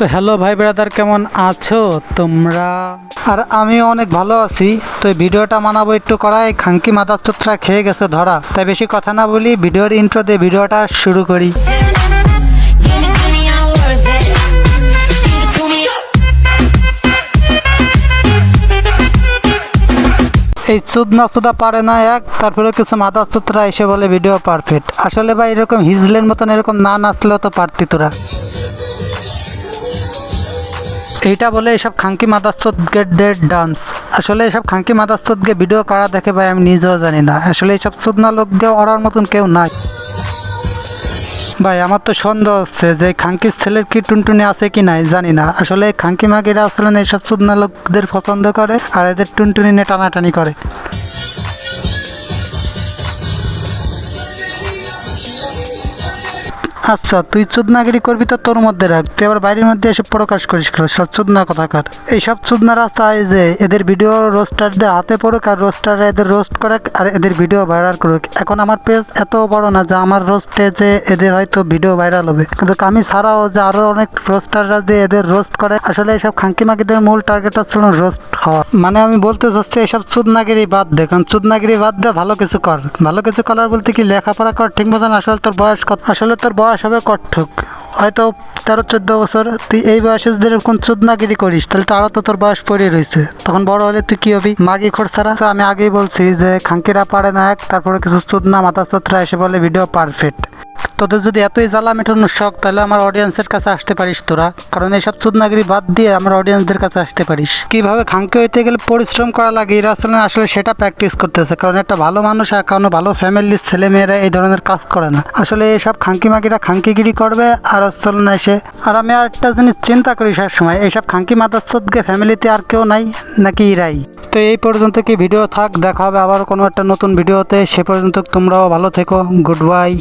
তো হ্যালো ভাই ব্রাদার কেমন আছো তোমরা? আর আমি অনেক ভালো আছি। তো ভিডিওটা মানাবো একটু করাই খাঙ্কি মাদার চোত্রা খেয়ে গেছে ধরা। তাই বেশি কথা না বলি ভিডিওর ইন্ট্রো দিয়ে ভিডিওটা শুরু করি। এই me, না চুদা পারে না এক তারপরে কিছু মাদার চোত্রা এসে বলে ভিডিও পারফেক্ট আসলে ভাই এরকম হিজলের মতন এরকম না নাচলেও তো পারতি তোরা। এইটা বলে এসব খাঙ্কি ডেড ডান্স। আসলে এসব খাঙ্কি মাদারচোদকে ভিডিও করা দেখে ভাই আমি নিজেও জানি না। আসলে এইসব সুদনা লোককে অড়ার মতন কেউ নাই। ভাই, আমার তো সন্দেহ হচ্ছে যে খাঙ্কির ছেলের কি টুনটুনি আছে কি নাই, জানি না। আসলে খাঙ্কি মাগিরা আসলে এইসব সুদনা লোকদের পছন্দ করে আর এদের টুনটুনি নিয়ে টানাটানি করে। আচ্ছা তুই চুদনাগিরি করবি তো তোর মধ্যে রাখ তুই আবার বাইরের মধ্যে এসে প্রকাশ করিস কেন? সব চুদনা কথা কার এইসব চুদনারা চায় যে এদের ভিডিও রোস্টারদের হাতে পড়ুক আর রোস্টাররা এদের রোস্ট করুক আর এদের ভিডিও ভাইরাল করুক। এখন আমার পেজ এত বড় না যে আমার রোস্টে যে এদের হয়তো ভিডিও ভাইরাল হবে। কিন্তু আমি ছাড়াও যে আরও অনেক রোস্টাররা যে এদের রোস্ট করে, আসলে এইসব খাঙ্কি মাকিদের মূল টার্গেট হচ্ছিল রোস্ট হওয়া। মানে আমি বলতে চাচ্ছি এইসব চুদনাগিরি বাদ দে, কারণ চুদনাগিরি বাদ দে, ভালো কিছু কর। ভালো কিছু করার বলতে কি লেখাপড়া কর, ঠিক মতন আসলে তোর বয়স কত? আসলে তোর বয়স হবে কঠুক হয়তো তেরো, চোদ্দ বছর, তুই এই বয়সে যদি এরকম চুদনাগিরি করিস, তাহলে তো আরও তো তোর বয়স পড়ে রয়েছে তখন বড় হলে তুই কি হবি? মাগি খরচারা ছাড়া আমি আগেই বলছি যে খাঙ্কিরা পারে না এক, তারপরে কিছু চুদনা মাথা চোত্রা এসে বলে ভিডিও পারফেক্ট তোদের যদি এতই জ্বালা মেটানোর শখ, তাহলে আমার অডিয়েন্সের কাছে আসতে পারিস তোরা। কারণ এইসব চুদনাগিরি বাদ দিয়ে আমার অডিয়েন্সদের কাছে আসতে পারিস। কীভাবে খাঙ্কি হইতে গেলে পরিশ্রম করা লাগে, এরা আসলে আসলে সেটা প্র্যাকটিস করতেছে। কারণ একটা ভালো মানুষ আর কারণ ভালো ফ্যামিলির ছেলে মেয়েরা এই ধরনের কাজ করে না। আসলে এইসব খাঙ্কি মাগিরা খাঙ্কিগিরি করবে আর আসলে না এসে আর আমি আর একটা জিনিস চিন্তা করি সব সময়, এইসব খাঙ্কি মাদার ফ্যামিলিতে আর কেউ নাই, নাকি ইরাই তো এই পর্যন্ত কি ভিডিও থাক, দেখা হবে আবার কোনো একটা নতুন ভিডিওতে সে পর্যন্ত তোমরাও ভালো থেকো গুড বাই